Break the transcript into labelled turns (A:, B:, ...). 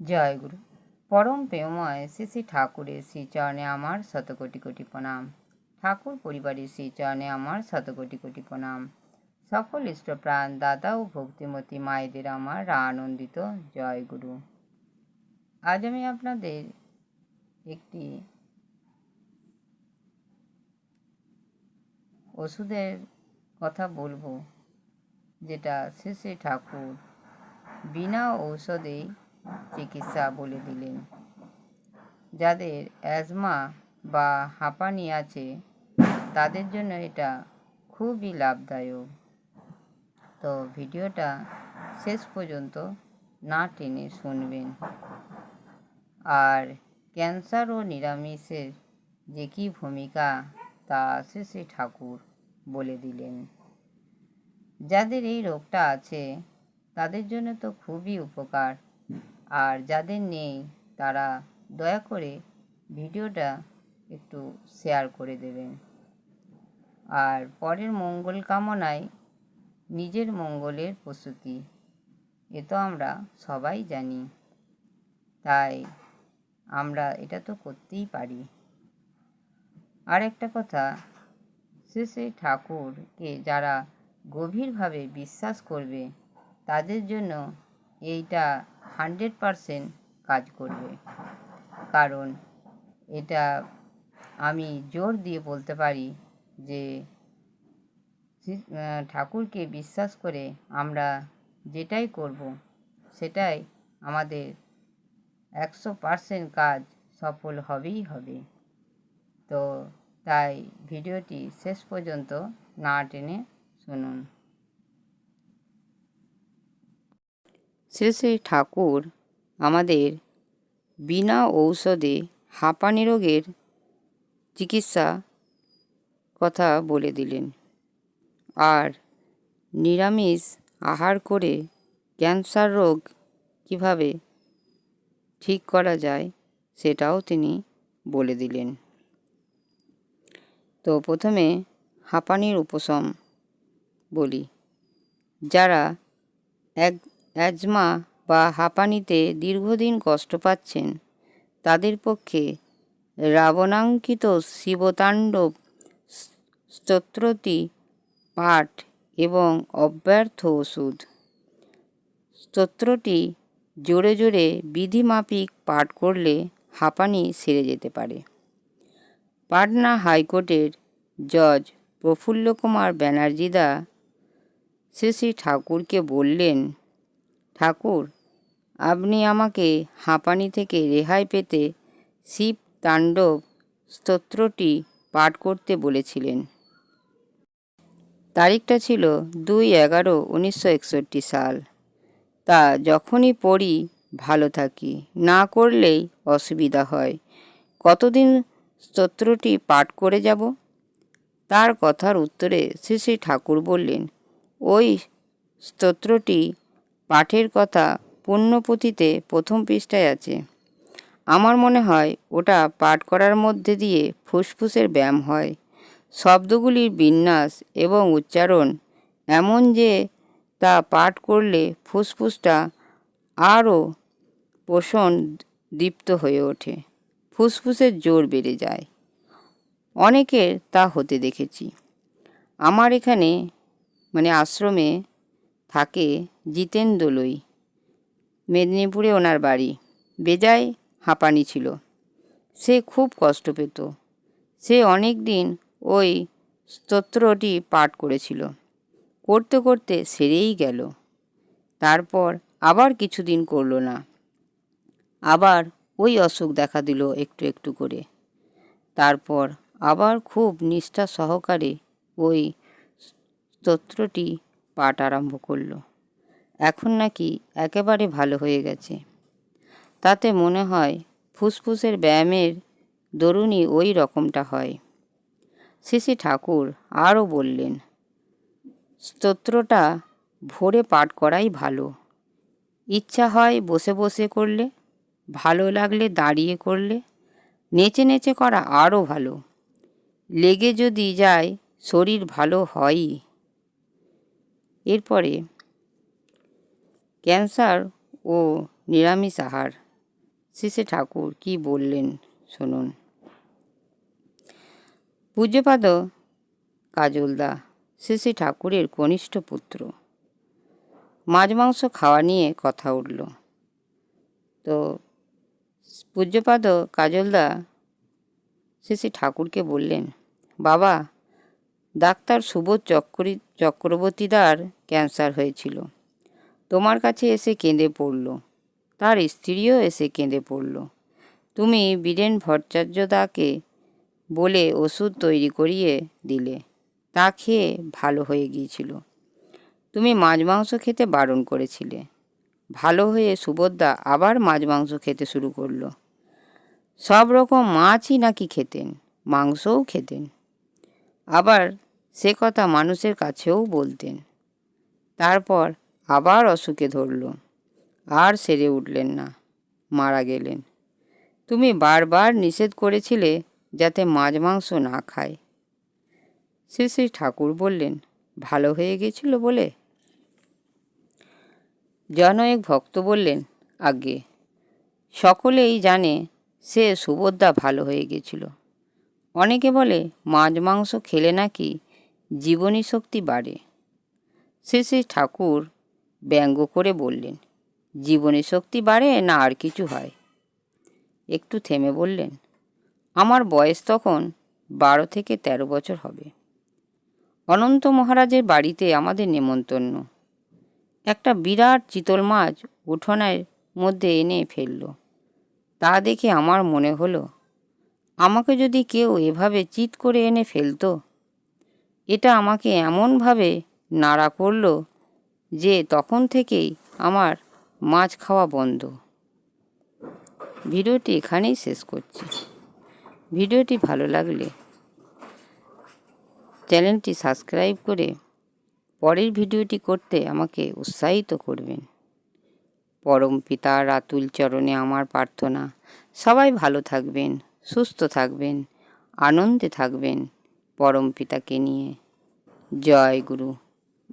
A: জয়গুরু। পরম প্রেমময় শ্রী শ্রী ঠাকুরের শ্রীচরণে আমার শত কোটি কোটি প্রণাম। ঠাকুর পরিবারের শ্রীচরণে আমার শত কোটি কোটি প্রণাম। সকল ইষ্টপ্রাণ দাদা ও ভক্তিমতী মায়েদের আমার আনন্দিত জয়গুরু। আজ আমি আপনাদের একটি ওষুধের কথা বলব, যেটা শ্রী শ্রী ঠাকুর বিনা ঔষধেই চিকিৎসা বলে দিলেন। যাদের অ্যাজমা বা হাঁপানি আছে, তাদের জন্য এটা খুবই লাভদায়ক। তো ভিডিওটা শেষ পর্যন্ত না টেনে শুনবেন। আর ক্যান্সার ও নিরামিষের যে কী ভূমিকা, তা শ্রী ঠাকুর বলে দিলেন। যাদের এই রোগটা আছে, তাদের জন্য তো খুবই উপকার। আর যাদের নেই, তারা দয়া করে ভিডিওটা একটু শেয়ার করে দেবেন। আর পরের মঙ্গল কামনায় নিজের মঙ্গলের প্রস্তুতি, এ তো আমরা সবাই জানি। তাই আমরা এটা তো করতেই পারি। আর একটা কথা শ্রী ঠাকুরকে যারা গভীরভাবে বিশ্বাস করবে, তাদের জন্য এইটা হান্ড্রেড পারসেন্ট কাজ করবে। কারণ এটা আমি জোর দিয়ে বলতে পারি যে ঠাকুরকে বিশ্বাস করে আমরা যেটাই করব, সেটাই আমাদের একশো পারসেন্ট কাজ সফল হবেই হবে। তো তাই ভিডিওটি শেষ পর্যন্ত না টেনে শুনুন। শ্রী ঠাকুর আমাদের বিনা ঔষধে হাঁপানি রোগের চিকিৎসা কথা বলে দিলেন। আর নিরামিষ আহার করে ক্যান্সার রোগ কীভাবে ঠিক করা যায় সেটাও তিনি বলে দিলেন। তো প্রথমে হাঁপানির উপশম বলি। যারা এক অ্যাজমা বা হাঁপানিতে দীর্ঘদিন কষ্ট পাচ্ছেন। তাদের পক্ষে রাবণাঙ্কিত শিবতাণ্ডব স্তোত্রটি পাঠ এবং অব্যর্থ ওষুধ। স্তোত্রটি জোরে জোরে বিধিমাফিক পাঠ করলে হাঁপানি সেরে যেতে পারে। পাটনা হাইকোর্টের জজ প্রফুল্ল কুমার ব্যানার্জিদা শ্রী শ্রী ঠাকুরকে বললেন ঠাকুর, আপনি আমাকে হাঁপানি থেকে রেহাই পেতে শিব তাণ্ডব স্তোত্রটি পাঠ করতে বলেছিলেন। তারিখটা ছিল দুই এগারো উনিশশো একষট্টি সাল। তা যখনই পড়ি, ভালো থাকি। না করলেই অসুবিধা হয়। কতদিন স্তোত্রটি পাঠ করে যাব? তার কথার উত্তরে শ্রী শ্রী ঠাকুর বললেন, ওই স্তোত্রটি পাঠের কথা পুণ্যপুঁথিতে প্রথম পৃষ্ঠায় আছে। আমার মনে হয় ওটা পাঠ করার মধ্যে দিয়ে ফুসফুসের ব্যায়াম হয়। শব্দগুলির বিন্যাস এবং উচ্চারণ এমন যে তা পাঠ করলে ফুসফুসটা আরও পোষণ দীপ্ত হয়ে ওঠে। ফুসফুসের জোর বেড়ে যায়। অনেকের তা হতে দেখেছি। আমার এখানে মানে আশ্রমে থাকে জিতেন দোলই মেদিনীপুরে ওনার বাড়ি। বেজায় হাঁপানি ছিল। সে খুব কষ্ট পেত। সে অনেক দিন ওই স্তোত্রটি পাঠ করেছিল। করতে করতে সেরেই গেল। তারপর আবার কিছুদিন করল না। আবার ওই অসুখ দেখা দিল একটু একটু করে। তারপর আবার খুব নিষ্ঠা সহকারে ওই স্তোত্রটি পাঠ আরম্ভ করল। এখন নাকি একেবারে ভালো হয়ে গেছে। তাতে মনে হয় ফুসফুসের ব্যায়ামের দরুনই ওই রকমটা হয়। শ্রী ঠাকুর আরও বললেন, স্তোত্রটা ভোরে পাঠ করাই ভালো। ইচ্ছা হয় বসে বসে করলে, ভালো লাগলে দাঁড়িয়ে করলে, নেচে নেচে করা আরও ভালো। লেগে যদি যায়, শরীর ভালো হয়ই। এরপরে ক্যান্সার ও নিরামিষ আহার। শ্রী ঠাকুর কি বললেন শুনুন। পূজ্যপাদ কাজলদা শ্রী ঠাকুরের কনিষ্ঠ পুত্র, মাছ মাংস খাওয়া নিয়ে কথা উঠল। তো পূজ্যপাদ কাজলদা শ্রী ঠাকুরকে বললেন, বাবা, ডাক্তার সুবোধ চক্রী চক্রবর্তীদার ক্যান্সার হয়েছিল। তোমার কাছে এসে কেঁদে পড়ল। তার স্ত্রীও এসে কেঁদে পড়ল। তুমি বীরেন ভট্টাচার্যদাকে বলে ওষুধ তৈরি করিয়ে দিলে। তা খেয়ে ভালো হয়ে গিয়েছিল। তুমি মাছ মাংস খেতে বারণ করেছিলে। ভালো হয়ে সুভদ্রা আবার মাছ মাংস খেতে শুরু করল। সব রকম মাছই নাকি খেতেন, মাংসও খেতেন। আবার সে কথা মানুষের কাছেও বলতেন। তারপর আবার অসুখে ধরল। আর সেরে উঠলেন না, মারা গেলেন। তুমি বারবার নিষেধ করেছিলে যাতে মাছ মাংস না খায়। শ্রী শ্রী ঠাকুর বললেন, ভালো হয়ে গেছিল বলে? জনয়েক ভক্ত বললেন আগে সকলেই জানে সে সুভদ্রা ভালো হয়ে গেছিল। অনেকে বলে, মাছ মাংস খেলে নাকি জীবনী শক্তি বাড়ে। শ্রী শ্রী ঠাকুর ব্যঙ্গ করে বললেন, জীবনে শক্তি বাড়ে না আর কিছু হয়? একটু থেমে বললেন, আমার বয়স তখন বারো থেকে তেরো বছর হবে। অনন্ত মহারাজের বাড়িতে আমাদের নেমন্তন্ন। একটা বিরাট চিতল মাছ উঠোনের মধ্যে এনে ফেলল। তা দেখে আমার মনে হলো, আমাকে যদি কেউ এভাবে চিৎ করে এনে ফেলতো, এটা আমাকে এমনভাবে নাড়া করল যে তখন থেকেই আমার মাছ খাওয়া বন্ধ। ভিডিওটি এখানেই শেষ করছি। ভিডিওটি ভালো লাগলে চ্যানেলটি সাবস্ক্রাইব করে পরের ভিডিওটি করতে আমাকে উৎসাহিত করবেন। পরম পিতার আতুল চরণে আমার প্রার্থনা। সবাই ভালো থাকবেন, সুস্থ থাকবেন, আনন্দে থাকবেন পরম পিতাকে নিয়ে। জয় গুরু।